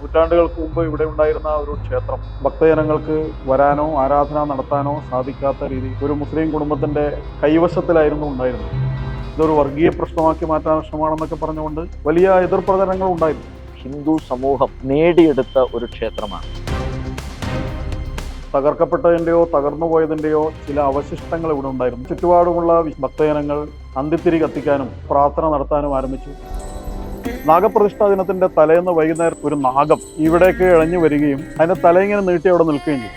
നൂറ്റാണ്ടുകൾക്ക് മുമ്പ് ഇവിടെ ഉണ്ടായിരുന്ന ഒരു ക്ഷേത്രം. ഭക്തജനങ്ങൾക്ക് വരാനോ ആരാധന നടത്താനോ സാധിക്കാത്ത രീതി ഒരു മുസ്ലിം കുടുംബത്തിന്റെ കൈവശത്തിലായിരുന്നു ഉണ്ടായിരുന്നത്. ഇതൊരു വർഗീയ പ്രശ്നമാക്കി മാറ്റാൻ ശ്രമമാണെന്നൊക്കെ പറഞ്ഞുകൊണ്ട് വലിയ എതിർപ്രചരണങ്ങൾ ഉണ്ടായിരുന്നു. ഹിന്ദു സമൂഹം നേടിയെടുത്ത ഒരു ക്ഷേത്രമാണ്. തകർക്കപ്പെട്ടതിന്റെയോ തകർന്നു പോയതിന്റെയോ ചില അവശിഷ്ടങ്ങൾ ഇവിടെ ഉണ്ടായിരുന്നു. ചുറ്റുപാടുമുള്ള ഭക്തജനങ്ങൾ അന്തിത്തിരി കത്തിക്കാനും പ്രാർത്ഥന നടത്താനും ആരംഭിച്ചു. നാഗപ്രതിഷ്ഠാ ദിനത്തിന്റെ തലേന്ന് വൈകുന്നേരം ഒരു നാഗം ഇവിടേക്ക് ഇഴഞ്ഞു വരികയും അതിന്റെ തല ഇങ്ങനെ നീട്ടി അവിടെ നിൽക്കുകയും ചെയ്യും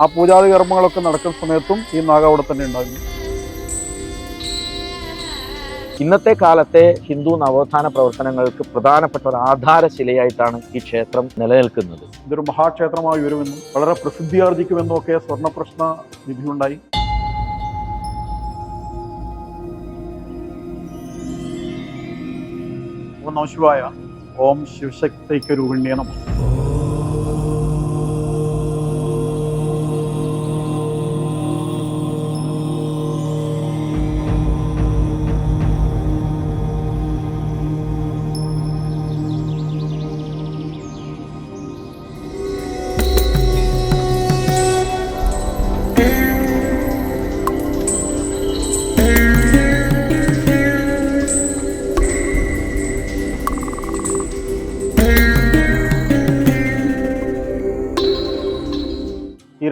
ആ പൂജാതി കർമ്മങ്ങളൊക്കെ നടക്കുന്ന സമയത്തും ഈ നാഗം അവിടെ തന്നെ ഉണ്ടാകും ഇന്നത്തെ കാലത്തെ ഹിന്ദു നവോത്ഥാന പ്രവർത്തനങ്ങൾക്ക് പ്രധാനപ്പെട്ട ഒരു ആധാരശിലയായിട്ടാണ് ഈ ക്ഷേത്രം നിലനിൽക്കുന്നത്. ഇതൊരു മഹാക്ഷേത്രമായി വരുമെന്നും വളരെ പ്രസിദ്ധിയാർജിക്കുമെന്നും ഒക്കെ സ്വർണപ്രശ്ന വിധിയുണ്ടായി നമഃ ശിവായ ഓം ശിവശക്തിക്ക് രൂപിണ്യ നമ.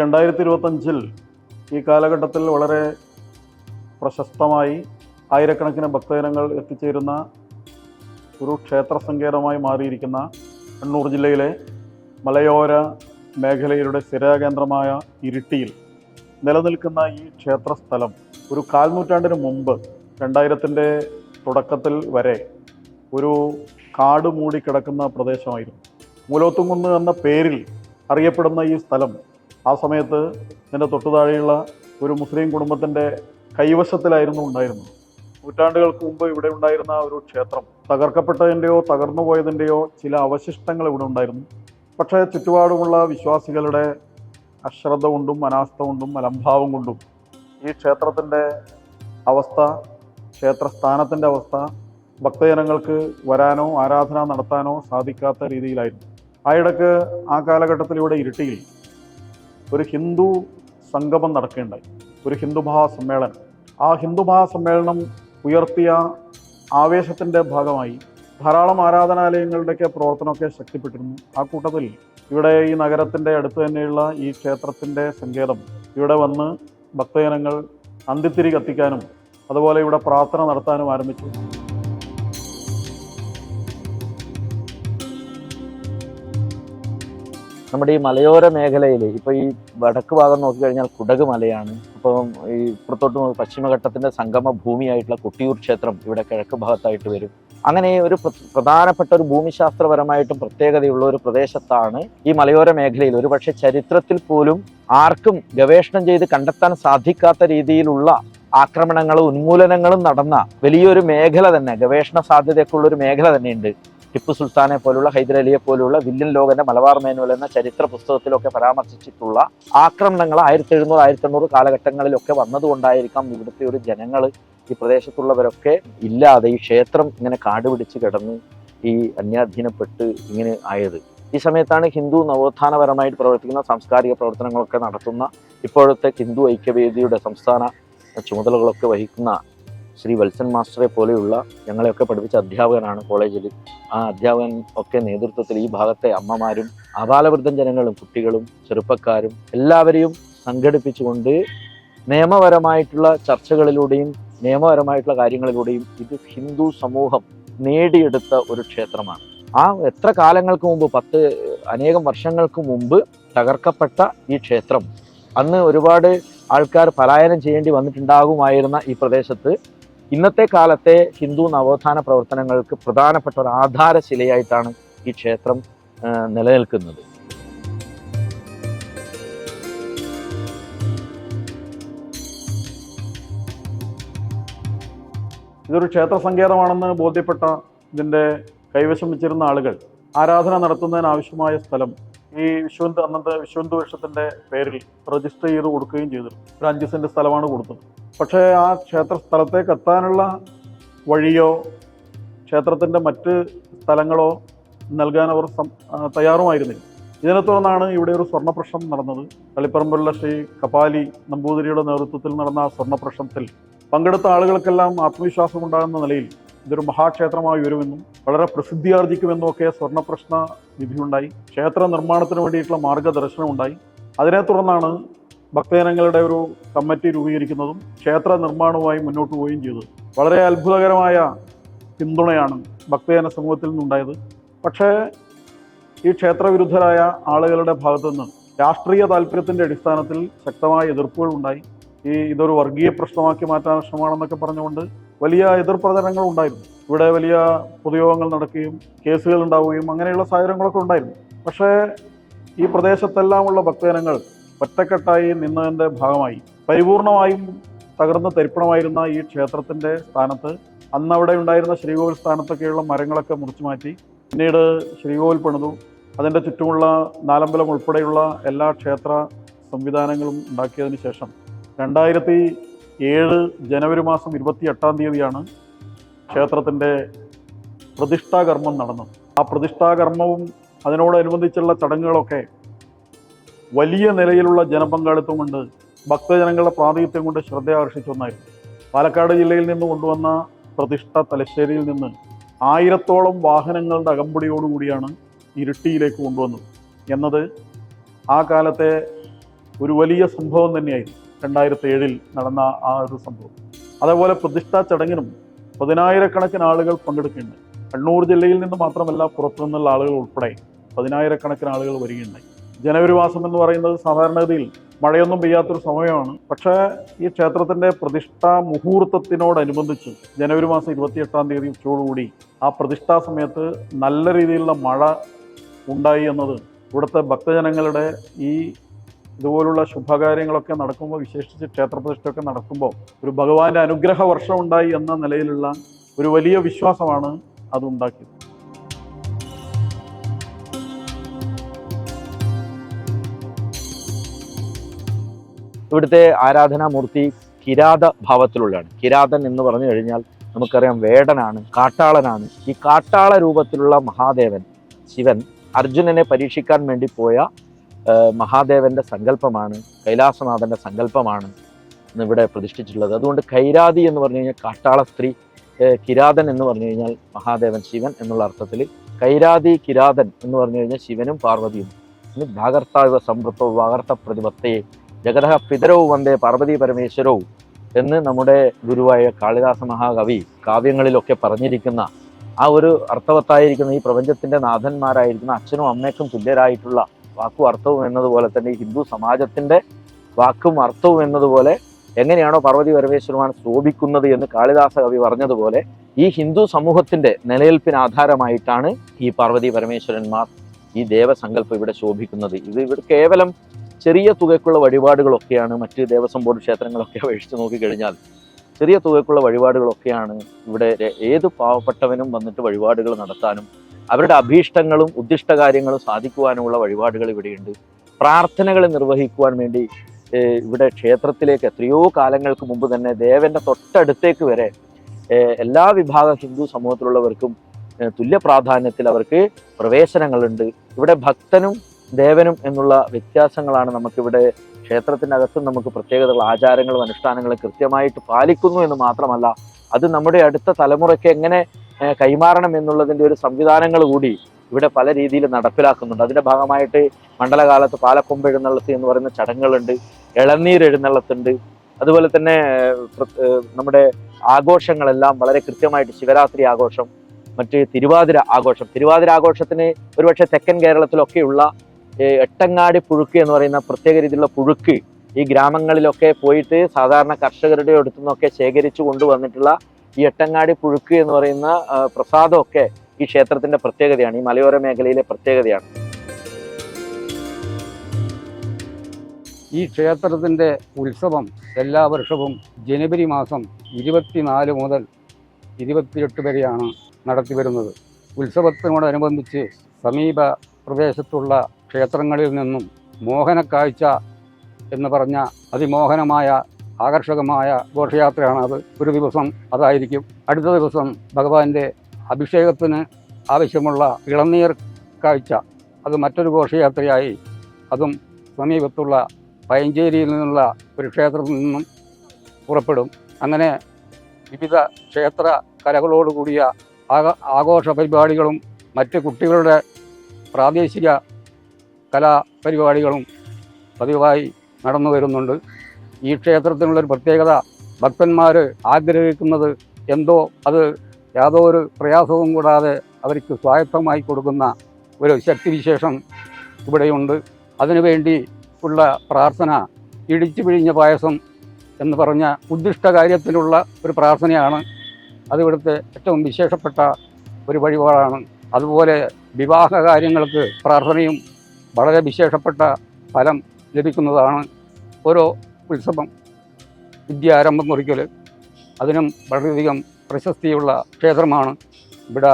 രണ്ടായിരത്തി ഇരുപത്തഞ്ചിൽ ഈ കാലഘട്ടത്തിൽ വളരെ പ്രശസ്തമായി ആയിരക്കണക്കിന് ഭക്തജനങ്ങൾ എത്തിച്ചേരുന്ന ഒരു ക്ഷേത്ര സങ്കേതമായി മാറിയിരിക്കുന്ന കണ്ണൂർ ജില്ലയിലെ മലയോര മേഖലയുടെ സ്ഥിരകേന്ദ്രമായ ഇരിട്ടിയിൽ നിലനിൽക്കുന്ന ഈ ക്ഷേത്ര സ്ഥലം ഒരു കാൽനൂറ്റാണ്ടിന് മുമ്പ് രണ്ടായിരത്തിന്റെ തുടക്കത്തിൽ വരെ ഒരു കാട് മൂടിക്കിടക്കുന്ന പ്രദേശമായിരുന്നു. മൂലോത്തുംകുന്ന് എന്ന പേരിൽ അറിയപ്പെടുന്ന ഈ സ്ഥലം ആ സമയത്ത് ഇതിന്റെ തൊട്ടുതാഴെയുള്ള ഒരു മുസ്ലിം കുടുംബത്തിന്റെ കൈവശത്തിലായിരുന്നു ഉണ്ടായിരുന്നത്. നൂറ്റാണ്ടുകൾക്ക് മുമ്പ് ഇവിടെ ഉണ്ടായിരുന്ന ഒരു ക്ഷേത്രം തകർക്കപ്പെട്ടതിന്റെയോ തകർന്നു പോയതിന്റെയോ ചില അവശിഷ്ടങ്ങൾ ഇവിടെ ഉണ്ടായിരുന്നു. പക്ഷേ ചുറ്റുപാടുമുള്ള വിശ്വാസികളുടെ അശ്രദ്ധ കൊണ്ടും അനാസ്ഥ കൊണ്ടും അലംഭാവം കൊണ്ടും ഈ ക്ഷേത്രത്തിന്റെ അവസ്ഥ ക്ഷേത്രസ്ഥാനത്തിന്റെ അവസ്ഥ ഭക്തജനങ്ങൾക്ക് വരാനോ ആരാധന നടത്താനോ സാധിക്കാത്ത രീതിയിലായിരുന്നു. ആ ആ കാലഘട്ടത്തിൽ ഇവിടെ ഇരിട്ടിയിൽ ഒരു ഹിന്ദു സംഗമം നടക്കുകയുണ്ടായി ഒരു ഹിന്ദു മഹാസമ്മേളനം. ആ ഹിന്ദു മഹാസമ്മേളനം ഉയർത്തിയ ആവേശത്തിന്റെ ഭാഗമായി ധാരാളം ആരാധനാലയങ്ങളുടെയൊക്കെ പ്രവർത്തനമൊക്കെ ശക്തിപ്പെട്ടിരുന്നു. ആ കൂട്ടത്തിൽ ഇവിടെ ഈ നഗരത്തിന്റെ അടുത്ത് തന്നെയുള്ള ഈ ക്ഷേത്രത്തിന്റെ സങ്കേതം ഇവിടെ വന്ന് ഭക്തജനങ്ങൾ അന്തിത്തിരി കത്തിക്കാനും അതുപോലെ ഇവിടെ പ്രാർത്ഥന നടത്താനും ആരംഭിച്ചു. നമ്മുടെ ഈ മലയോര മേഖലയിൽ ഇപ്പൊ ഈ വടക്ക് ഭാഗം നോക്കിക്കഴിഞ്ഞാൽ കുടക് മലയാണ്. ഇപ്പം ഈ ഇപ്പുറത്തോട്ട് പശ്ചിമഘട്ടത്തിന്റെ സംഗമ ഭൂമിയായിട്ടുള്ള കൊട്ടിയൂർ ക്ഷേത്രം ഇവിടെ കിഴക്ക് ഭാഗത്തായിട്ട് വരും. അങ്ങനെ ഒരു പ്രധാനപ്പെട്ട ഒരു ഭൂമിശാസ്ത്രപരമായിട്ടും പ്രത്യേകതയുള്ള ഒരു പ്രദേശത്താണ് ഈ മലയോര മേഖലയിൽ. ഒരു പക്ഷേ ചരിത്രത്തിൽ പോലും ആർക്കും ഗവേഷണം ചെയ്ത് കണ്ടെത്താൻ സാധിക്കാത്ത രീതിയിലുള്ള ആക്രമണങ്ങളും ഉന്മൂലനങ്ങളും നടന്ന വലിയൊരു മേഖല തന്നെ ഗവേഷണ സാധ്യതയൊക്കെയുള്ള ഒരു മേഖല തന്നെയുണ്ട്. ടിപ്പു സുൽത്താനെ പോലുള്ള ഹൈദരലിയെ പോലുള്ള വില്ലൻ ലോകന്റെ മലബാർ മാനുവൽ എന്ന ചരിത്ര പുസ്തകത്തിലൊക്കെ പരാമർശിച്ചിട്ടുള്ള ആക്രമണങ്ങൾ ആയിരത്തി എഴുന്നൂറ് ആയിരത്തി എണ്ണൂറ് കാലഘട്ടങ്ങളിലൊക്കെ വന്നതുകൊണ്ടായിരിക്കാം ഇവിടുത്തെ ഒരു ജനങ്ങൾ ഈ പ്രദേശത്തുള്ളവരൊക്കെ ഇല്ലാതെ ഈ ക്ഷേത്രം ഇങ്ങനെ കാടുപിടിച്ച് കിടന്ന് ഈ അന്യാധീനപ്പെട്ട് ഇങ്ങനെ ആയത്. ഈ സമയത്താണ് ഹിന്ദു നവോത്ഥാനപരമായിട്ട് പ്രവർത്തിക്കുന്ന സാംസ്കാരിക പ്രവർത്തനങ്ങളൊക്കെ നടത്തുന്ന ഇപ്പോഴത്തെ ഹിന്ദു ഐക്യവേദിയുടെ സംസ്ഥാന ചുമതലകളൊക്കെ വഹിക്കുന്ന ശ്രീ വത്സൻ മാസ്റ്ററെ പോലെയുള്ള ഞങ്ങളെയൊക്കെ പഠിപ്പിച്ച അധ്യാപകനാണ് കോളേജിൽ ആ അധ്യാപകൻ ഒക്കെ നേതൃത്വത്തിൽ ഈ ഭാഗത്തെ അമ്മമാരും അപാലവൃദ്ധം ജനങ്ങളും കുട്ടികളും ചെറുപ്പക്കാരും എല്ലാവരെയും സംഘടിപ്പിച്ചുകൊണ്ട് നിയമപരമായിട്ടുള്ള ചർച്ചകളിലൂടെയും നിയമപരമായിട്ടുള്ള കാര്യങ്ങളിലൂടെയും ഇത് ഹിന്ദു സമൂഹം നേടിയെടുത്ത ഒരു ക്ഷേത്രമാണ്. ആ എത്ര കാലങ്ങൾക്ക് മുമ്പ് പത്ത് അനേകം വർഷങ്ങൾക്ക് മുമ്പ് തകർക്കപ്പെട്ട ഈ ക്ഷേത്രം. അന്ന് ഒരുപാട് ആൾക്കാർ പലായനം ചെയ്യേണ്ടി വന്നിട്ടുണ്ടാകുമായിരുന്ന ഈ പ്രദേശത്ത് ഇന്നത്തെ കാലത്തെ ഹിന്ദു നവോത്ഥാന പ്രവർത്തനങ്ങൾക്ക് പ്രധാനപ്പെട്ട ഒരു ആധാരശിലയായിട്ടാണ് ഈ ക്ഷേത്രം നിലനിൽക്കുന്നത്. ഇതൊരു ക്ഷേത്ര സങ്കേതമാണെന്ന് ബോധ്യപ്പെട്ട ഇതിന്റെ കൈവശം വെച്ചിരുന്ന ആളുകൾ ആരാധന നടത്തുന്നതിന് ആവശ്യമായ സ്ഥലം ഈ വിശ്വന്ത് അന്നത്തെ വിശ്വന്ത് വർഷത്തിന്റെ പേരിൽ രജിസ്റ്റർ ചെയ്ത് കൊടുക്കുകയും ചെയ്തിരുന്നു. ഒരു അഞ്ച് സെന്റ് സ്ഥലമാണ് കൊടുത്തത്. പക്ഷേ ആ ക്ഷേത്ര സ്ഥലത്തേക്ക് എത്താനുള്ള വഴിയോ ക്ഷേത്രത്തിന്റെ മറ്റ് സ്ഥലങ്ങളോ നൽകാൻ അവർ തയ്യാറുമായിരുന്നില്ല. ഇതിനെ തുടർന്നാണ് ഇവിടെ ഒരു സ്വർണപ്രശ്നം നടന്നത്. തളിപ്പറമ്പുള്ള ശ്രീ കപാലി നമ്പൂതിരിയുടെ നേതൃത്വത്തിൽ നടന്ന ആ സ്വർണപ്രശ്നത്തിൽ പങ്കെടുത്ത ആളുകൾക്കെല്ലാം ആത്മവിശ്വാസമുണ്ടാകുന്ന നിലയിൽ ഇതൊരു മഹാക്ഷേത്രമായി വരുമെന്നും വളരെ പ്രസിദ്ധിയാർജിക്കുമെന്നും ഒക്കെ സ്വർണപ്രശ്ന വിധിയുണ്ടായി ക്ഷേത്ര നിർമ്മാണത്തിന് വേണ്ടിയിട്ടുള്ള മാർഗദർശനം ഉണ്ടായി അതിനെ തുടർന്നാണ് ഭക്തജനങ്ങളുടെ ഒരു കമ്മിറ്റി രൂപീകരിക്കുന്നതും ക്ഷേത്ര നിർമ്മാണവുമായി മുന്നോട്ട് പോവുകയും ചെയ്തത്. വളരെ അത്ഭുതകരമായ പിന്തുണയാണ് ഭക്തജന സമൂഹത്തിൽ നിന്നുണ്ടായത്. പക്ഷേ ഈ ക്ഷേത്രവിരുദ്ധരായ ആളുകളുടെ ഭാഗത്തു നിന്ന് രാഷ്ട്രീയ താല്പര്യത്തിന്റെ അടിസ്ഥാനത്തിൽ ശക്തമായ എതിർപ്പുകൾ ഉണ്ടായി ഈ ഇതൊരു വർഗീയ പ്രശ്നമാക്കി മാറ്റാൻ ശ്രമമാണെന്നൊക്കെ പറഞ്ഞുകൊണ്ട് വലിയ എതിർ പ്രചരണങ്ങൾ ഉണ്ടായിരുന്നു. ഇവിടെ വലിയ പൊതുയോഗങ്ങൾ നടക്കുകയും കേസുകൾ ഉണ്ടാവുകയും അങ്ങനെയുള്ള സാഹചര്യങ്ങളൊക്കെ ഉണ്ടായിരുന്നു. പക്ഷേ ഈ പ്രദേശത്തെല്ലാമുള്ള ഭക്തജനങ്ങൾ ഒറ്റക്കെട്ടായി നിന്നതിന്റെ ഭാഗമായി. പരിപൂർണമായും തകർന്ന് തരിപ്പണമായിരുന്ന ഈ ക്ഷേത്രത്തിന്റെ സ്ഥാനത്ത് അന്ന് അവിടെ ഉണ്ടായിരുന്ന ശ്രീകോവിൽ സ്ഥാനത്തൊക്കെയുള്ള മരങ്ങളൊക്കെ മുറിച്ചു മാറ്റി പിന്നീട് ശ്രീകോവിൽ പണിതു. അതിന്റെ ചുറ്റുമുള്ള നാലമ്പലം ഉൾപ്പെടെയുള്ള എല്ലാ ക്ഷേത്ര സംവിധാനങ്ങളും ഉണ്ടാക്കിയതിന് ശേഷം രണ്ടായിരത്തി ഏഴ് ജനുവരി മാസം ഇരുപത്തി എട്ടാം തീയതിയാണ് ക്ഷേത്രത്തിന്റെ പ്രതിഷ്ഠാകർമ്മം നടന്നത്. ആ പ്രതിഷ്ഠാകർമ്മവും അതിനോടനുബന്ധിച്ചുള്ള ചടങ്ങുകളൊക്കെ വലിയ നിലയിലുള്ള ജനപങ്കാളിത്തം കൊണ്ട് ഭക്തജനങ്ങളുടെ പ്രാതിനിധ്യം കൊണ്ട് ശ്രദ്ധ ആകർഷിച്ച ഒന്നായിരുന്നു. പാലക്കാട് ജില്ലയിൽ നിന്ന് കൊണ്ടുവന്ന പ്രതിഷ്ഠ തലശ്ശേരിയിൽ നിന്ന് ആയിരത്തോളം വാഹനങ്ങളുടെ അകമ്പടിയോടുകൂടിയാണ് ഇരിട്ടിയിലേക്ക് കൊണ്ടുവന്നത്. എന്നത് ആ കാലത്തെ ഒരു വലിയ സംഭവം തന്നെയായിരുന്നു. രണ്ടായിരത്തി ഏഴിൽ നടന്ന ആ ഒരു സംഭവം. അതേപോലെ പ്രതിഷ്ഠാ ചടങ്ങിനും പതിനായിരക്കണക്കിന് ആളുകൾ പങ്കെടുക്കുന്നുണ്ട് കണ്ണൂർ ജില്ലയിൽ നിന്ന് മാത്രമല്ല പുറത്തു നിന്നുള്ള ആളുകൾ ഉൾപ്പെടെ പതിനായിരക്കണക്കിന് ആളുകൾ വരികയുണ്ടായി. ജനുവരി മാസം എന്ന് പറയുന്നത് സാധാരണഗതിയിൽ മഴയൊന്നും പെയ്യാത്തൊരു സമയമാണ്. പക്ഷേ ഈ ക്ഷേത്രത്തിന്റെ പ്രതിഷ്ഠാ മുഹൂർത്തത്തിനോടനുബന്ധിച്ച് ജനുവരി മാസം ഇരുപത്തിയെട്ടാം തീയതി ഉച്ചയോടുകൂടി ആ പ്രതിഷ്ഠാ സമയത്ത് നല്ല രീതിയിലുള്ള മഴ ഉണ്ടായി എന്നത് ഇവിടുത്തെ ഭക്തജനങ്ങളുടെ ഈ ഇതുപോലുള്ള ശുഭകാര്യങ്ങളൊക്കെ നടക്കുമ്പോൾ വിശേഷിച്ച് ക്ഷേത്രപ്രതിഷ്ഠയൊക്കെ നടക്കുമ്പോൾ ഒരു ഭഗവാന്റെ അനുഗ്രഹ വർഷം ഉണ്ടായി എന്ന നിലയിലുള്ള ഒരു വലിയ വിശ്വാസമാണ് അത് ഉണ്ടാക്കിയത് ഇവിടുത്തെ ആരാധനാമൂർത്തി കിരാത ഭാവത്തിലുള്ളതാണ്. കിരാതൻ എന്ന് പറഞ്ഞു കഴിഞ്ഞാൽ നമുക്കറിയാം വേടനാണ് കാട്ടാളനാണ്. ഈ കാട്ടാള രൂപത്തിലുള്ള മഹാദേവൻ ശിവൻ അർജുനനെ പരീക്ഷിക്കാൻ വേണ്ടി പോയ മഹാദേവന്റെ സങ്കല്പമാണ് കൈലാസനാഥന്റെ സങ്കല്പമാണ് ഇവിടെ പ്രതിഷ്ഠിച്ചിട്ടുള്ളത്. അതുകൊണ്ട് കൈരാതി എന്ന് പറഞ്ഞു കഴിഞ്ഞാൽ കാട്ടാള സ്ത്രീ കിരാതൻ എന്ന് പറഞ്ഞു കഴിഞ്ഞാൽ മഹാദേവൻ ശിവൻ എന്നുള്ള അർത്ഥത്തിൽ കൈരാതി കിരാതൻ എന്ന് പറഞ്ഞു കഴിഞ്ഞാൽ ശിവനും പാർവതിയും. ഇനി ഭാഗർത്താവ സംവൃത്തവും ഭാഗർത്ത പ്രതിപത്തയെ ജഗതഹ പിതരവും വന്ദേ പാർവതി പരമേശ്വരവും എന്ന് നമ്മുടെ ഗുരുവായ കാളിദാസ മഹാകവി കാവ്യങ്ങളിലൊക്കെ പറഞ്ഞിരിക്കുന്ന ആ ഒരു അർത്ഥവത്തായിരിക്കുന്ന ഈ പ്രപഞ്ചത്തിന്റെ നാഥന്മാരായിരിക്കുന്ന അച്ഛനും അമ്മയ്ക്കും തുല്യരായിട്ടുള്ള വാക്കും അർത്ഥവും എന്നതുപോലെ തന്നെ ഹിന്ദു സമാജത്തിന്റെ വാക്കും അർത്ഥവും എന്നതുപോലെ എങ്ങനെയാണോ പാർവതി പരമേശ്വരമാൻ ശോഭിക്കുന്നത് എന്ന് കാളിദാസ കവി പറഞ്ഞതുപോലെ ഈ ഹിന്ദു സമൂഹത്തിന്റെ നിലനിൽപ്പിന് ആധാരമായിട്ടാണ് ഈ പാർവതി പരമേശ്വരന്മാർ ഈ ദേവസങ്കല്പം ഇവിടെ ശോഭിക്കുന്നത്. ഇത് ഇവിടെ കേവലം ചെറിയ തുകയ്ക്കുള്ള വഴിപാടുകളൊക്കെയാണ്. മറ്റ് ദേവസ്വം ബോർഡ് ക്ഷേത്രങ്ങളൊക്കെ അപേക്ഷിച്ച് നോക്കിക്കഴിഞ്ഞാൽ ചെറിയ തുകയ്ക്കുള്ള വഴിപാടുകളൊക്കെയാണ് ഇവിടെ ഏത് പാവപ്പെട്ടവനും വന്നിട്ട് വഴിപാടുകൾ നടത്താനും അവരുടെ അഭീഷ്ടങ്ങളും ഉദ്ദിഷ്ട കാര്യങ്ങളും സാധിക്കുവാനുമുള്ള വഴിപാടുകൾ ഇവിടെയുണ്ട്. പ്രാർത്ഥനകൾ നിർവഹിക്കുവാൻ വേണ്ടി ഇവിടെ ക്ഷേത്രത്തിലേക്ക് എത്രയോ കാലങ്ങൾക്ക് മുമ്പ് തന്നെ ദേവന്റെ തൊട്ടടുത്തേക്ക് വരെ എല്ലാ വിഭാഗ ഹിന്ദു സമൂഹത്തിലുള്ളവർക്കും തുല്യ പ്രാധാന്യത്തിൽ അവർക്ക് പ്രവേശനങ്ങളുണ്ട്. ഇവിടെ ഭക്തനും ദേവനും എന്നുള്ള വ്യത്യാസങ്ങളാണ് നമുക്കിവിടെ ക്ഷേത്രത്തിന്റെ അകത്തും നമുക്ക് പ്രത്യേകതകൾ ആചാരങ്ങളും അനുഷ്ഠാനങ്ങളും കൃത്യമായിട്ട് പാലിക്കുന്നു എന്ന് മാത്രമല്ല അത് നമ്മുടെ അടുത്ത തലമുറയ്ക്ക് എങ്ങനെ കൈമാറണം എന്നുള്ളതിന്റെ ഒരു സംവിധാനങ്ങൾ കൂടി ഇവിടെ പല രീതിയിൽ നടപ്പിലാക്കുന്നുണ്ട്. അതിന്റെ ഭാഗമായിട്ട് മണ്ഡലകാലത്ത് പാലക്കൊമ്പ് എഴുന്നള്ളത്ത് എന്ന് പറയുന്ന ചടങ്ങുകളുണ്ട് ഇളനീർ എഴുന്നള്ളത്തുണ്ട്. അതുപോലെ തന്നെ നമ്മുടെ ആഘോഷങ്ങളെല്ലാം വളരെ കൃത്യമായിട്ട് ശിവരാത്രി ആഘോഷം മറ്റ് തിരുവാതിര ആഘോഷം. തിരുവാതിര ആഘോഷത്തിന് ഒരുപക്ഷെ തെക്കൻ കേരളത്തിലൊക്കെയുള്ള എട്ടങ്ങാടി പുഴുക്ക് എന്ന് പറയുന്ന പ്രത്യേക രീതിയിലുള്ള പുഴുക്ക് ഈ ഗ്രാമങ്ങളിലൊക്കെ പോയിട്ട് സാധാരണ കർഷകരുടെ അടുത്തു നിന്നൊക്കെ ശേഖരിച്ചു കൊണ്ടുവന്നിട്ടുള്ള ഈ എട്ടങ്ങാടി പുഴുക്ക് എന്ന് പറയുന്ന പ്രസാദമൊക്കെ ഈ ക്ഷേത്രത്തിന്റെ പ്രത്യേകതയാണ്. ഈ മലയോര മേഖലയിലെ പ്രത്യേകതയാണ്. ഈ ക്ഷേത്രത്തിന്റെ ഉത്സവം എല്ലാ വർഷവും ജനുവരി മാസം ഇരുപത്തിനാല് മുതൽ ഇരുപത്തിയെട്ട് വരെയാണ് നടത്തി വരുന്നത്. ഉത്സവത്തിനോടനുബന്ധിച്ച് സമീപ പ്രദേശത്തുള്ള ക്ഷേത്രങ്ങളിൽ നിന്നും മോഹനക്കാഴ്ച എന്ന് പറഞ്ഞ അതിമോഹനമായ ആകർഷകമായ ഘോഷയാത്രയാണ് അത് ഒരു ദിവസം അതായിരിക്കും. അടുത്ത ദിവസം ഭഗവാന്റെ അഭിഷേകത്തിന് ആവശ്യമുള്ള ഇളനീർ കാഴ്ച. അത് മറ്റൊരു ഘോഷയാത്രയായി. അതും സമീപത്തുള്ള പയഞ്ചേരിയിൽ നിന്നുള്ള ഒരു ക്ഷേത്രത്തിൽ നിന്നും പുറപ്പെടും. അങ്ങനെ വിവിധ ക്ഷേത്ര കലകളോടുകൂടിയ ആക ആഘോഷ പരിപാടികളും മറ്റ് കുട്ടികളുടെ പ്രാദേശിക കലാപരിപാടികളും പതിവായി നടന്നു വരുന്നുണ്ട് ഈ ക്ഷേത്രത്തിനുള്ളൊരു പ്രത്യേകത ഭക്തന്മാർ ആഗ്രഹിക്കുന്നത് എന്തോ അത് യാതൊരു പ്രയാസവും കൂടാതെ അവർക്ക് സ്വായത്തമായി കൊടുക്കുന്ന ഒരു ശക്തിവിശേഷം ഇവിടെയുണ്ട്. അതിനുവേണ്ടി ഉള്ള പ്രാർത്ഥന ഇടിച്ചു പിഴിഞ്ഞ പായസം എന്ന് പറഞ്ഞ ഉദ്ദിഷ്ട കാര്യത്തിലുള്ള ഒരു പ്രാർത്ഥനയാണ്. അത് ഇവിടുത്തെ ഏറ്റവും വിശേഷപ്പെട്ട ഒരു വഴിപാടാണ്. അതുപോലെ വിവാഹ കാര്യങ്ങൾക്ക് പ്രാർത്ഥനയും വളരെ വിശേഷപ്പെട്ട ഫലം ലഭിക്കുന്നതാണ്. ഓരോ ഉത്സവം വിദ്യാരംഭം കുറിക്കൽ അതിനും വളരെയധികം പ്രശസ്തിയുള്ള ക്ഷേത്രമാണ്. ഇവിടെ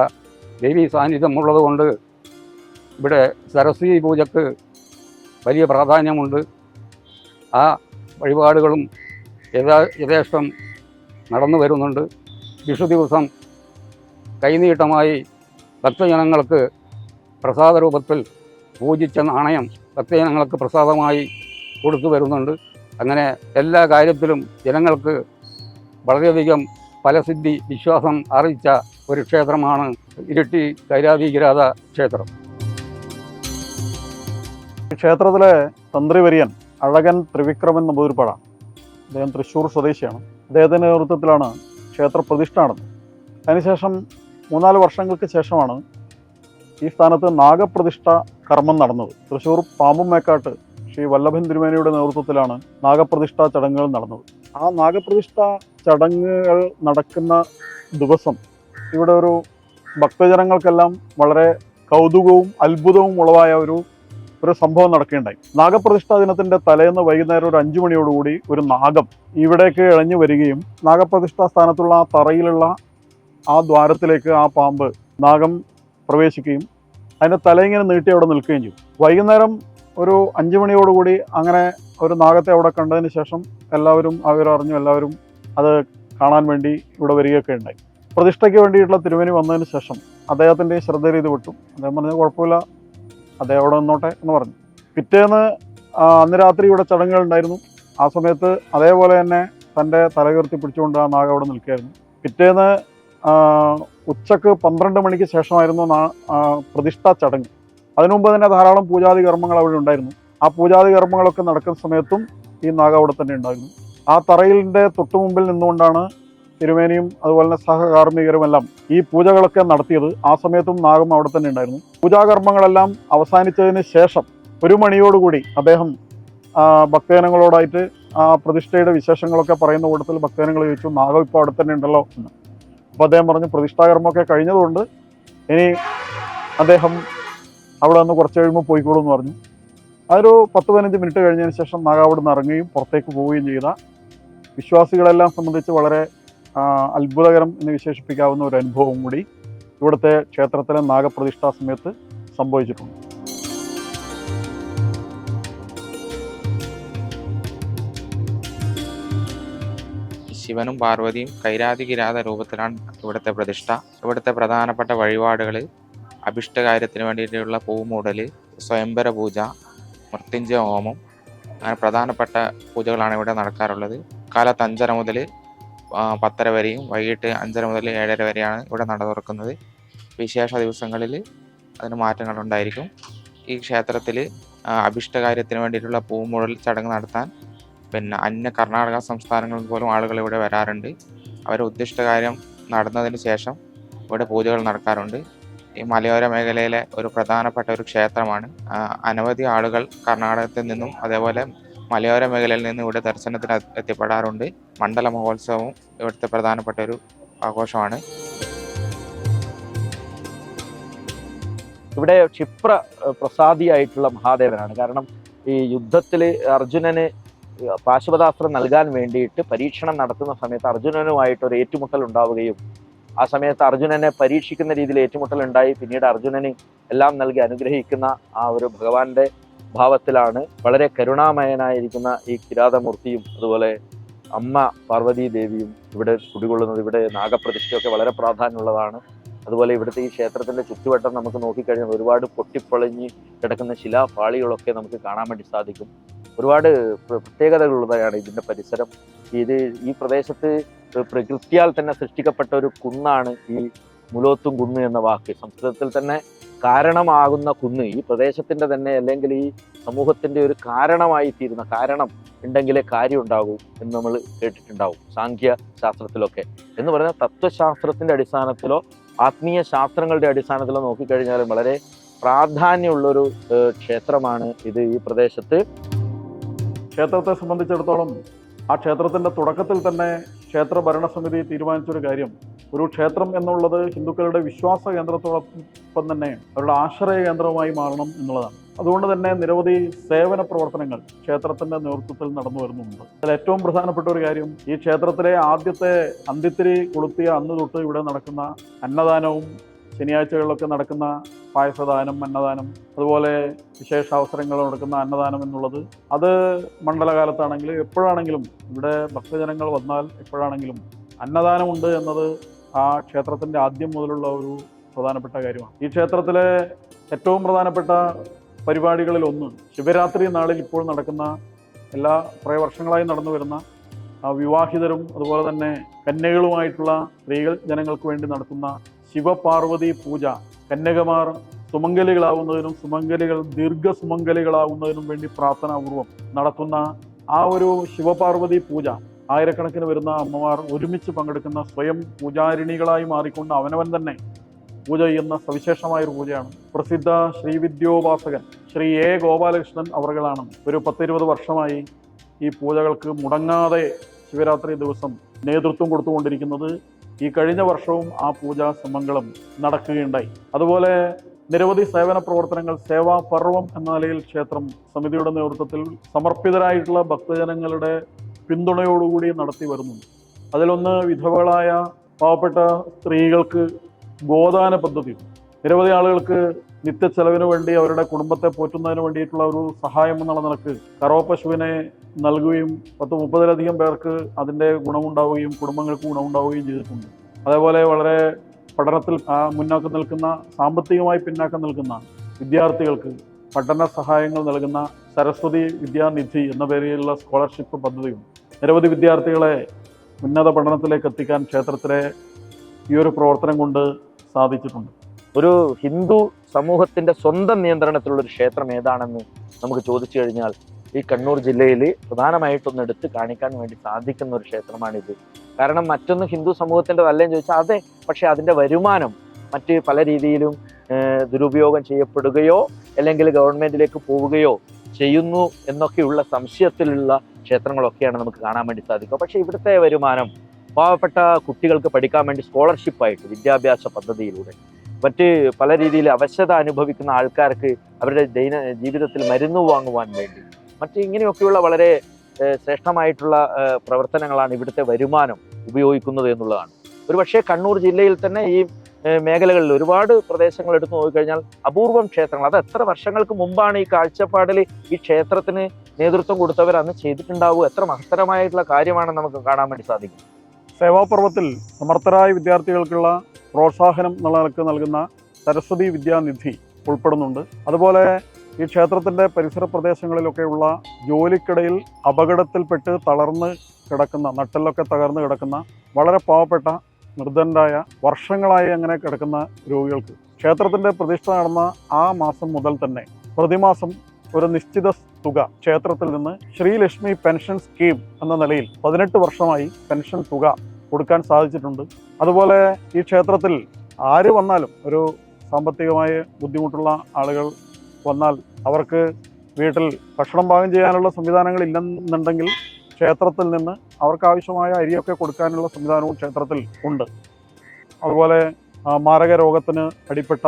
ദേവീ സാന്നിധ്യം ഉള്ളതുകൊണ്ട് ഇവിടെ സരസ്വതി പൂജക്ക് വലിയ പ്രാധാന്യമുണ്ട്. ആ വഴിപാടുകളും യഥാ യഥേഷ്ടം നടന്നു വരുന്നുണ്ട്. വിഷു ദിവസം കൈനീട്ടമായി ഭക്തജനങ്ങൾക്ക് പ്രസാദ രൂപത്തിൽ പൂജിച്ച നാണയം ഭക്തജനങ്ങൾക്ക് പ്രസാദമായി കൊടുത്തു വരുന്നുണ്ട്. അങ്ങനെ എല്ലാ കാര്യത്തിലും ജനങ്ങൾക്ക് വളരെയധികം ഫലസിദ്ധി വിശ്വാസം അറിയിച്ച ഒരു ക്ഷേത്രമാണ് ഇരിട്ടി കൈരാതികിരാത ക്ഷേത്രം. ക്ഷേത്രത്തിലെ തന്ത്രിവര്യൻ അഴകൻ ത്രിവിക്രമൻ നമ്പൂതിരിപ്പാടാണ് അദ്ദേഹം തൃശ്ശൂർ സ്വദേശിയാണ്. അദ്ദേഹത്തിന്റെ നേതൃത്വത്തിലാണ് ക്ഷേത്ര പ്രതിഷ്ഠ നടന്നത്. അതിനുശേഷം മൂന്നാൽ വർഷങ്ങൾക്ക് ശേഷമാണ് ഈ സ്ഥാനത്ത് നാഗപ്രതിഷ്ഠ കർമ്മം നടന്നത്. തൃശ്ശൂർ പാമ്പും മേക്കാട്ട് ശ്രീ വല്ലഭൻ തിരുമേനിയുടെ നേതൃത്വത്തിലാണ് നാഗപ്രതിഷ്ഠാ ചടങ്ങുകൾ നടന്നത്. ആ നാഗപ്രതിഷ്ഠ ചടങ്ങുകൾ നടക്കുന്ന ദിവസം ഇവിടെ ഒരു ഭക്തജനങ്ങൾക്കെല്ലാം വളരെ കൗതുകവും അത്ഭുതവും ഉളവായ ഒരു ഒരു സംഭവം നടക്കുകയുണ്ടായി. നാഗപ്രതിഷ്ഠാ ദിനത്തിന്റെ തലേന്ന് വൈകുന്നേരം ഒരു അഞ്ചു മണിയോടുകൂടി ഒരു നാഗം ഇവിടേക്ക് ഇഴഞ്ഞു വരികയും നാഗപ്രതിഷ്ഠാ സ്ഥാനത്തുള്ള ആ തറയിലുള്ള ആ ദ്വാരത്തിലേക്ക് ആ പാമ്പ് നാഗം പ്രവേശിക്കുകയും അതിന്റെ തല ഇങ്ങനെ നീട്ടി അവിടെ നിൽക്കുകയും ചെയ്യും വൈകുന്നേരം ഒരു അഞ്ചു മണിയോടുകൂടി അങ്ങനെ ഒരു നാഗത്തെ അവിടെ കണ്ടതിന് ശേഷം എല്ലാവരും അവരറിഞ്ഞു എല്ലാവരും അത് കാണാൻ വേണ്ടി ഇവിടെ വരികയൊക്കെ ഉണ്ടായി. പ്രതിഷ്ഠയ്ക്ക് വേണ്ടിയിട്ടുള്ള തിരുമേനി വന്നതിന് ശേഷം അദ്ദേഹത്തിന്റെ ശ്രദ്ധയിൽ ഇത് വിട്ടു അദ്ദേഹം പറഞ്ഞു കുഴപ്പമില്ല അദ്ദേഹം അവിടെ നിന്നോട്ടെ എന്ന് പറഞ്ഞു. പിറ്റേന്ന് അന്ന് രാത്രി ഇവിടെ ചടങ്ങുകൾ ഉണ്ടായിരുന്നു. ആ സമയത്ത് അതേപോലെ തന്നെ തന്റെ തലകീർത്തി പിടിച്ചുകൊണ്ട് ആ നാഗ അവിടെ നിൽക്കുകയായിരുന്നു. പിറ്റേന്ന് ഉച്ചയ്ക്ക് പന്ത്രണ്ട് മണിക്ക് ശേഷമായിരുന്നു പ്രതിഷ്ഠാ ചടങ്ങ്. അതിനു മുമ്പ് തന്നെ ധാരാളം പൂജാതി കർമ്മങ്ങൾ അവിടെ ഉണ്ടായിരുന്നു. ആ പൂജാതി കർമ്മങ്ങളൊക്കെ നടക്കുന്ന സമയത്തും ഈ നാഗ അവിടെ തന്നെ ഉണ്ടായിരുന്നു. ആ തറയിലിന്റെ തൊട്ടുമുമ്പിൽ നിന്നുകൊണ്ടാണ് തിരുമേനിയും അതുപോലെ തന്നെ സഹകാർമ്മികരും എല്ലാം ഈ പൂജകളൊക്കെ നടത്തിയത്. ആ സമയത്തും നാഗം അവിടെ തന്നെ ഉണ്ടായിരുന്നു. പൂജാകർമ്മങ്ങളെല്ലാം അവസാനിച്ചതിന് ശേഷം ഒരു മണിയോടുകൂടി അദ്ദേഹം ഭക്തജനങ്ങളോടായിട്ട് ആ പ്രതിഷ്ഠയുടെ വിശേഷങ്ങളൊക്കെ പറയുന്ന കൂട്ടത്തിൽ ഭക്തജനങ്ങൾ ചോദിച്ചു നാഗം ഇപ്പോൾ അവിടെ തന്നെ ഉണ്ടല്ലോ? എന്ന്. അപ്പോൾ അദ്ദേഹം പറഞ്ഞു പ്രതിഷ്ഠാകർമ്മമൊക്കെ കഴിഞ്ഞതുകൊണ്ട് ഇനി അദ്ദേഹം അവിടെ നിന്ന് കുറച്ച് കഴിയുമ്പോൾ പോയിക്കോളൂ എന്ന് പറഞ്ഞു. അതൊരു പത്ത് പതിനഞ്ച് മിനിറ്റ് കഴിഞ്ഞതിന് ശേഷം നാഗ അവിടെ നിന്ന് ഇറങ്ങുകയും പുറത്തേക്ക് പോവുകയും ചെയ്ത. വിശ്വാസികളെല്ലാം സംബന്ധിച്ച് വളരെ അത്ഭുതകരം എന്ന് വിശേഷിപ്പിക്കാവുന്ന ഒരു അനുഭവം കൂടി ഇവിടുത്തെ ക്ഷേത്രത്തിലെ നാഗപ്രതിഷ്ഠാ സമയത്ത് സംഭവിച്ചിട്ടുണ്ട്. ശിവനും പാർവതിയും കൈരാതി കിരാത രൂപത്തിലാണ് ഇവിടുത്തെ പ്രതിഷ്ഠ. ഇവിടുത്തെ പ്രധാനപ്പെട്ട വഴിപാടുകൾ അഭിഷ്ടകാര്യത്തിന് വേണ്ടിയിട്ടുള്ള പൂമൂടൽ സ്വയംവര പൂജ മൃത്യുഞ്ജയ ഹോമം അങ്ങനെ പ്രധാനപ്പെട്ട പൂജകളാണ് ഇവിടെ നടക്കാറുള്ളത്. കാലത്ത് അഞ്ചര മുതൽ പത്തര വരെയും വൈകിട്ട് അഞ്ചര മുതൽ ഏഴര വരെയാണ് ഇവിടെ നട തുറക്കുന്നത്. വിശേഷ ദിവസങ്ങളിൽ അതിന് മാറ്റങ്ങളുണ്ടായിരിക്കും ഈ ക്ഷേത്രത്തിൽ അഭിഷ്ടകാര്യത്തിന് വേണ്ടിയിട്ടുള്ള പൂമുഴൽ ചടങ്ങ് നടത്താൻ പിന്നെ അന്യ കർണാടക സംസ്ഥാനങ്ങളിൽ പോലും ആളുകൾ ഇവിടെ വരാറുണ്ട്. അവരുടെ ഉദ്ദിഷ്ട കാര്യം നടന്നതിന് ശേഷം ഇവിടെ പൂജകൾ നടക്കാറുണ്ട്. ഈ മലയോര മേഖലയിലെ ഒരു പ്രധാനപ്പെട്ട ഒരു ക്ഷേത്രമാണ്. അനവധി ആളുകൾ കർണാടകത്തിൽ നിന്നും അതേപോലെ മലയോര മേഖലയിൽ നിന്നും ഇവിടെ ദർശനത്തിന് എത്തിപ്പെടാറുണ്ട്. മണ്ഡല മഹോത്സവവും ഇവിടുത്തെ പ്രധാനപ്പെട്ട ഒരു ആഘോഷമാണ്. ഇവിടെ ക്ഷിപ്ര പ്രസാദിയായിട്ടുള്ള മഹാദേവനാണ്. കാരണം ഈ യുദ്ധത്തിൽ അർജുനന് പാശുപതാസ്ത്രം നൽകാൻ വേണ്ടിയിട്ട് പരീക്ഷണം നടത്തുന്ന സമയത്ത് അർജുനനുമായിട്ട് ഒരു ഏറ്റുമുട്ടൽ ഉണ്ടാവുകയും ആ സമയത്ത് അർജുനനെ പരീക്ഷിക്കുന്ന രീതിയിൽ ഏറ്റുമുട്ടൽ ഉണ്ടായി പിന്നീട് അർജുനന് എല്ലാം നൽകി അനുഗ്രഹിക്കുന്ന ആ ഒരു ഭഗവാന്റെ ഭാവത്തിലാണ് വളരെ കരുണാമയനായിരിക്കുന്ന ഈ കിരാതമൂർത്തിയും അതുപോലെ അമ്മ പാർവതീ ദേവിയും ഇവിടെ കുടികൊള്ളുന്നത്. ഇവിടെ നാഗപ്രതിഷ്ഠയൊക്കെ വളരെ പ്രാധാന്യമുള്ളതാണ്. അതുപോലെ ഇവിടുത്തെ ഈ ക്ഷേത്രത്തിന്റെ ചുറ്റുവട്ടം നമുക്ക് നോക്കിക്കഴിഞ്ഞാൽ ഒരുപാട് പൊട്ടിപ്പൊളിഞ്ഞ് കിടക്കുന്ന ശിലാപാളികളൊക്കെ നമുക്ക് കാണാൻ വേണ്ടി സാധിക്കും. ഒരുപാട് പ്രത്യേകതകളുള്ളതാണ് ഇതിന്റെ പരിസരം. ഇത് ഈ പ്രദേശത്ത് പ്രകൃതിയാൽ തന്നെ സൃഷ്ടിക്കപ്പെട്ട ഒരു കുന്നാണ് ഈ മുലോത്തും കുന്ന് എന്ന വാക്ക്. സംസ്കൃതത്തിൽ തന്നെ കാരണമാകുന്ന കുന്ന്. ഈ പ്രദേശത്തിന്റെ തന്നെ അല്ലെങ്കിൽ ഈ സമൂഹത്തിന്റെ ഒരു കാരണമായി തീരുന്ന കാരണം ഉണ്ടെങ്കിലേ കാര്യം ഉണ്ടാകൂ എന്ന് നമ്മൾ കേട്ടിട്ടുണ്ടാവും. സാഖ്യ ശാസ്ത്രത്തിലൊക്കെ എന്ന് പറഞ്ഞാൽ തത്വശാസ്ത്രത്തിന്റെ അടിസ്ഥാനത്തിലോ ആത്മീയ ശാസ്ത്രങ്ങളുടെ അടിസ്ഥാനത്തിൽ നോക്കിക്കഴിഞ്ഞാൽ വളരെ പ്രാധാന്യമുള്ളൊരു ക്ഷേത്രമാണ് ഇത് ഈ പ്രദേശത്ത്. ക്ഷേത്രത്തെ സംബന്ധിച്ചിടത്തോളം ആ ക്ഷേത്രത്തിന്റെ തുടക്കത്തിൽ തന്നെ ക്ഷേത്ര ഭരണസമിതി തീരുമാനിച്ചൊരു കാര്യം. ഒരു ക്ഷേത്രം എന്നുള്ളത് ഹിന്ദുക്കളുടെ വിശ്വാസ കേന്ദ്രത്തോടൊപ്പം തന്നെ അവരുടെ ആശ്രയ കേന്ദ്രമായി മാറണം എന്നുള്ളതാണ്. അതുകൊണ്ട് തന്നെ നിരവധി സേവന പ്രവർത്തനങ്ങൾ ക്ഷേത്രത്തിന്റെ നേതൃത്വത്തിൽ നടന്നു വരുന്നുണ്ട്. അതിൽ ഏറ്റവും പ്രധാനപ്പെട്ട ഒരു കാര്യം ഈ ക്ഷേത്രത്തിലെ ആദ്യത്തെ അന്തിത്തിരി കൊളുത്തിയ അന്ന് തൊട്ട് ഇവിടെ നടക്കുന്ന അന്നദാനവും ശനിയാഴ്ചകളിലൊക്കെ നടക്കുന്ന പായസദാനം അന്നദാനം അതുപോലെ വിശേഷ വിശേഷാവസരങ്ങൾ നടക്കുന്ന അന്നദാനം എന്നുള്ളത് അത് മണ്ഡലകാലത്താണെങ്കിലും എപ്പോഴാണെങ്കിലും ഇവിടെ ഭക്തജനങ്ങൾ വന്നാൽ എപ്പോഴാണെങ്കിലും അന്നദാനമുണ്ട് എന്നത് ആ ക്ഷേത്രത്തിന്റെ ആദ്യം മുതലുള്ള ഒരു പ്രധാനപ്പെട്ട കാര്യമാണ്. ഈ ക്ഷേത്രത്തിലെ ഏറ്റവും പ്രധാനപ്പെട്ട പരിപാടികളിൽ ഒന്ന് ശിവരാത്രി നാളിൽ ഇപ്പോൾ നടക്കുന്ന എല്ലാ കുറേ വർഷങ്ങളായി നടന്നു വരുന്ന വിവാഹിതരും അതുപോലെ തന്നെ കന്യകളുമായിട്ടുള്ള സ്ത്രീകൾ ജനങ്ങൾക്ക് വേണ്ടി നടത്തുന്ന ശിവപാർവതി പൂജ കന്യകമാർ സുമംഗലികളാവുന്നതിനും സുമംഗലികൾ ദീർഘസുമംഗലികളാവുന്നതിനും വേണ്ടി പ്രാർത്ഥനാപൂർവം നടത്തുന്ന ആ ഒരു ശിവപാർവതി പൂജ ആയിരക്കണക്കിന് വരുന്ന അമ്മമാർ ഒരുമിച്ച് പങ്കെടുക്കുന്ന സ്വയം പൂജാരിണികളായി മാറിക്കൊണ്ട് അവനവൻ തന്നെ പൂജ ചെയ്യുന്ന സവിശേഷമായ ഒരു പൂജയാണ്. പ്രസിദ്ധ ശ്രീവിദ്യോപാസകൻ ശ്രീ എ ഗോപാലകൃഷ്ണൻ അവർകളാണ് ഒരു പത്തിരുപത് വർഷമായി ഈ പൂജകൾക്ക് മുടങ്ങാതെ ശിവരാത്രി ദിവസം നേതൃത്വം കൊടുത്തുകൊണ്ടിരിക്കുന്നത് ഈ കഴിഞ്ഞ വർഷവും ആ പൂജാ സമംഗളം നടക്കുകയുണ്ടായി. അതുപോലെ നിരവധി സേവന പ്രവർത്തനങ്ങൾ സേവാ പർവം എന്ന നിലയിൽ ക്ഷേത്രം സമിതിയുടെ നേതൃത്വത്തിൽ സമർപ്പിതരായിട്ടുള്ള ഭക്തജനങ്ങളുടെ പിന്തുണയോടുകൂടി നടത്തി വരുന്നുണ്ട്. അതിലൊന്ന് വിധവകളായ പാവപ്പെട്ട സ്ത്രീകൾക്ക് ഗോദാന പദ്ധതി. നിരവധി ആളുകൾക്ക് നിത്യ ചെലവിന് വേണ്ടി അവരുടെ കുടുംബത്തെ പോറ്റുന്നതിന് വേണ്ടിയിട്ടുള്ള ഒരു സഹായം എന്നുള്ള നിലയ്ക്ക് കറവ പശുവിനെ നൽകുകയും പത്ത് മുപ്പതിലധികം പേർക്ക് അതിന്റെ ഗുണമുണ്ടാവുകയും കുടുംബങ്ങൾക്ക് ഗുണമുണ്ടാവുകയും ചെയ്തിട്ടുണ്ട്. അതേപോലെ വളരെ പഠനത്തിൽ മുന്നോക്കം നിൽക്കുന്ന സാമ്പത്തികമായി പിന്നാക്കം നിൽക്കുന്ന വിദ്യാർത്ഥികൾക്ക് പഠന സഹായങ്ങൾ നൽകുന്ന സരസ്വതി വിദ്യാനിധി എന്ന പേരിലുള്ള സ്കോളർഷിപ്പ് പദ്ധതിയും നിരവധി വിദ്യാർത്ഥികളെ ഉന്നത പഠനത്തിലേക്ക് എത്തിക്കാൻ ക്ഷേത്രത്തിലെ ഈ ഒരു പ്രവർത്തനം കൊണ്ട് സാധിച്ചിട്ടുണ്ട്. ഒരു ഹിന്ദു സമൂഹത്തിന്റെ സ്വന്തം നിയന്ത്രണത്തിലുള്ള ഒരു ക്ഷേത്രം ഏതാണെന്ന് നമുക്ക് ചോദിച്ചു കഴിഞ്ഞാൽ ഈ കണ്ണൂർ ജില്ലയിൽ പ്രധാനമായിട്ടൊന്ന് എടുത്ത് കാണിക്കാൻ വേണ്ടി സാധിക്കുന്ന ഒരു ക്ഷേത്രമാണിത്. കാരണം മറ്റൊന്ന് ഹിന്ദു സമൂഹത്തിന്റെ അല്ലേന്ന് ചോദിച്ചാൽ അതെ പക്ഷേ അതിന്റെ വരുമാനം മറ്റ് പല രീതിയിലും ദുരുപയോഗം ചെയ്യപ്പെടുകയോ അല്ലെങ്കിൽ ഗവൺമെന്റിലേക്ക് പോവുകയോ ചെയ്യുന്നു എന്നൊക്കെയുള്ള സംശയത്തിലുള്ള ക്ഷേത്രങ്ങളൊക്കെയാണ് നമുക്ക് കാണാൻ വേണ്ടി സാധിക്കുക. പക്ഷേ ഇവിടുത്തെ വരുമാനം പാവപ്പെട്ട കുട്ടികൾക്ക് പഠിക്കാൻ വേണ്ടി സ്കോളർഷിപ്പായിട്ട് വിദ്യാഭ്യാസ പദ്ധതിയിലൂടെ മറ്റ് പല രീതിയിൽ അവശത അനുഭവിക്കുന്ന ആൾക്കാർക്ക് അവരുടെ ദൈന ജീവിതത്തിൽ മരുന്ന് വാങ്ങുവാൻ വേണ്ടി മറ്റ് ഇങ്ങനെയൊക്കെയുള്ള വളരെ ശ്രേഷ്ഠമായിട്ടുള്ള പ്രവർത്തനങ്ങളാണ് ഇവിടുത്തെ വരുമാനം ഉപയോഗിക്കുന്നത് എന്നുള്ളതാണ്. ഒരുപക്ഷെ കണ്ണൂർ ജില്ലയിൽ തന്നെ ഈ മേഖലകളിൽ ഒരുപാട് പ്രദേശങ്ങൾ എടുത്തു നോക്കിക്കഴിഞ്ഞാൽ അപൂർവം ക്ഷേത്രങ്ങൾ. അത് എത്ര വർഷങ്ങൾക്ക് മുമ്പാണ് ഈ കാഴ്ചപ്പാടിൽ ഈ ക്ഷേത്രത്തിന് നേതൃത്വം കൊടുത്തവർ അന്ന് ചെയ്തിട്ടുണ്ടാവുക എത്ര മഹത്തരമായിട്ടുള്ള കാര്യമാണെന്ന് നമുക്ക് കാണാൻ വേണ്ടി സാധിക്കും. സേവാപർവത്തിൽ സമർത്ഥരായ വിദ്യാർത്ഥികൾക്കുള്ള പ്രോത്സാഹനം എന്നുള്ള നിലയ്ക്ക് നൽകുന്ന സരസ്വതി വിദ്യാനിധി ഉൾപ്പെടുന്നുണ്ട്. അതുപോലെ ഈ ക്ഷേത്രത്തിന്റെ പരിസര പ്രദേശങ്ങളിലൊക്കെയുള്ള ജോലിക്കിടയിൽ അപകടത്തിൽപ്പെട്ട് തളർന്ന് കിടക്കുന്ന നട്ടലൊക്കെ തകർന്ന് കിടക്കുന്ന വളരെ പാവപ്പെട്ട നിർദ്ധനരായ വർഷങ്ങളായി അങ്ങനെ കിടക്കുന്ന രോഗികൾക്ക് ക്ഷേത്രത്തിന്റെ പ്രതിഷ്ഠ നടന്ന ആ മാസം മുതൽ തന്നെ പ്രതിമാസം ഒരു നിശ്ചിത തുക. ക്ഷേത്രത്തിൽ നിന്ന് ശ്രീലക്ഷ്മി പെൻഷൻ സ്കീം എന്ന നിലയിൽ പതിനെട്ട് വർഷമായി പെൻഷൻ തുക കൊടുക്കാൻ സാധിച്ചിട്ടുണ്ട്. അതുപോലെ ഈ ക്ഷേത്രത്തിൽ ആര് വന്നാലും ഒരു സാമ്പത്തികമായ ബുദ്ധിമുട്ടുള്ള ആളുകൾ വന്നാൽ അവർക്ക് വീട്ടിൽ ഭക്ഷണം പാകം ചെയ്യാനുള്ള സംവിധാനങ്ങൾ ഇല്ലെന്നുണ്ടെങ്കിൽ ക്ഷേത്രത്തിൽ നിന്ന് അവർക്ക് ആവശ്യമായ അരിയൊക്കെ കൊടുക്കാനുള്ള സംവിധാനവും ക്ഷേത്രത്തിൽ ഉണ്ട്. അതുപോലെ മാരക രോഗത്തിന് അടിപ്പെട്ട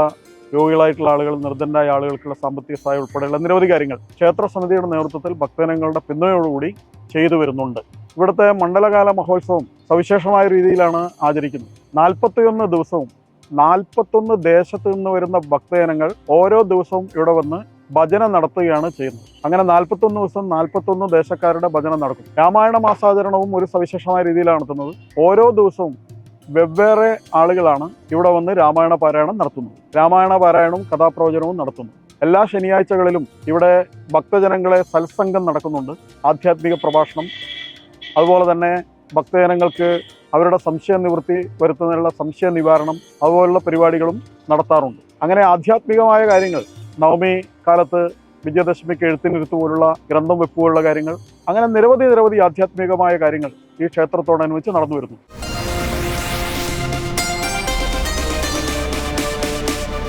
രോഗികളായിട്ടുള്ള ആളുകൾ നിർദ്ധനരായ ആളുകൾക്കുള്ള സാമ്പത്തിക സഹായം ഉൾപ്പെടെയുള്ള നിരവധി കാര്യങ്ങൾ ക്ഷേത്ര സമിതിയുടെ നേതൃത്വത്തിൽ ഭക്തജനങ്ങളുടെ പിന്തുണയോടുകൂടി ചെയ്തു വരുന്നുണ്ട്. ഇവിടുത്തെ മണ്ഡലകാല മഹോത്സവം സവിശേഷമായ രീതിയിലാണ് ആചരിക്കുന്നത്. നാൽപ്പത്തിയൊന്ന് ദിവസവും നാൽപ്പത്തൊന്ന് ദേശത്ത് നിന്ന് വരുന്ന ഭക്തജനങ്ങൾ ഓരോ ദിവസവും ഇവിടെ വന്ന് ഭജന നടത്തുകയാണ് ചെയ്യുന്നത്. അങ്ങനെ നാൽപ്പത്തൊന്ന് ദിവസം നാൽപ്പത്തൊന്ന് ദേശക്കാരുടെ ഭജന നടക്കും. രാമായണ മാസാചരണവും ഒരു സവിശേഷമായ രീതിയിലാണ് നടത്തുന്നത്. ഓരോ ദിവസവും വെവ്വേറെ ആളുകളാണ് ഇവിടെ വന്ന് രാമായണ പാരായണം നടത്തുന്നത്. രാമായണ പാരായണവും കഥാപ്രവചനവും നടത്തുന്നു. എല്ലാ ശനിയാഴ്ചകളിലും ഇവിടെ ഭക്തജനങ്ങളെ സത്സംഗം നടക്കുന്നുണ്ട്. ആധ്യാത്മിക പ്രഭാഷണം. അതുപോലെ തന്നെ ഭക്തജനങ്ങൾക്ക് അവരുടെ സംശയ നിവൃത്തി വരുത്തുന്നതിനുള്ള സംശയ നിവാരണം അതുപോലുള്ള പരിപാടികളും നടത്താറുണ്ട്. അങ്ങനെ ആധ്യാത്മികമായ കാര്യങ്ങൾ നവമി കാലത്ത് വിജയദശമിക്ക് എഴുത്തിനിരുത്ത് പോലുള്ള ഗ്രന്ഥം വെപ്പ് പോലുള്ള കാര്യങ്ങൾ അങ്ങനെ നിരവധി നിരവധി ആധ്യാത്മികമായ കാര്യങ്ങൾ ഈ ക്ഷേത്രത്തോടനുബന്ധിച്ച് നടന്നു വരുന്നു.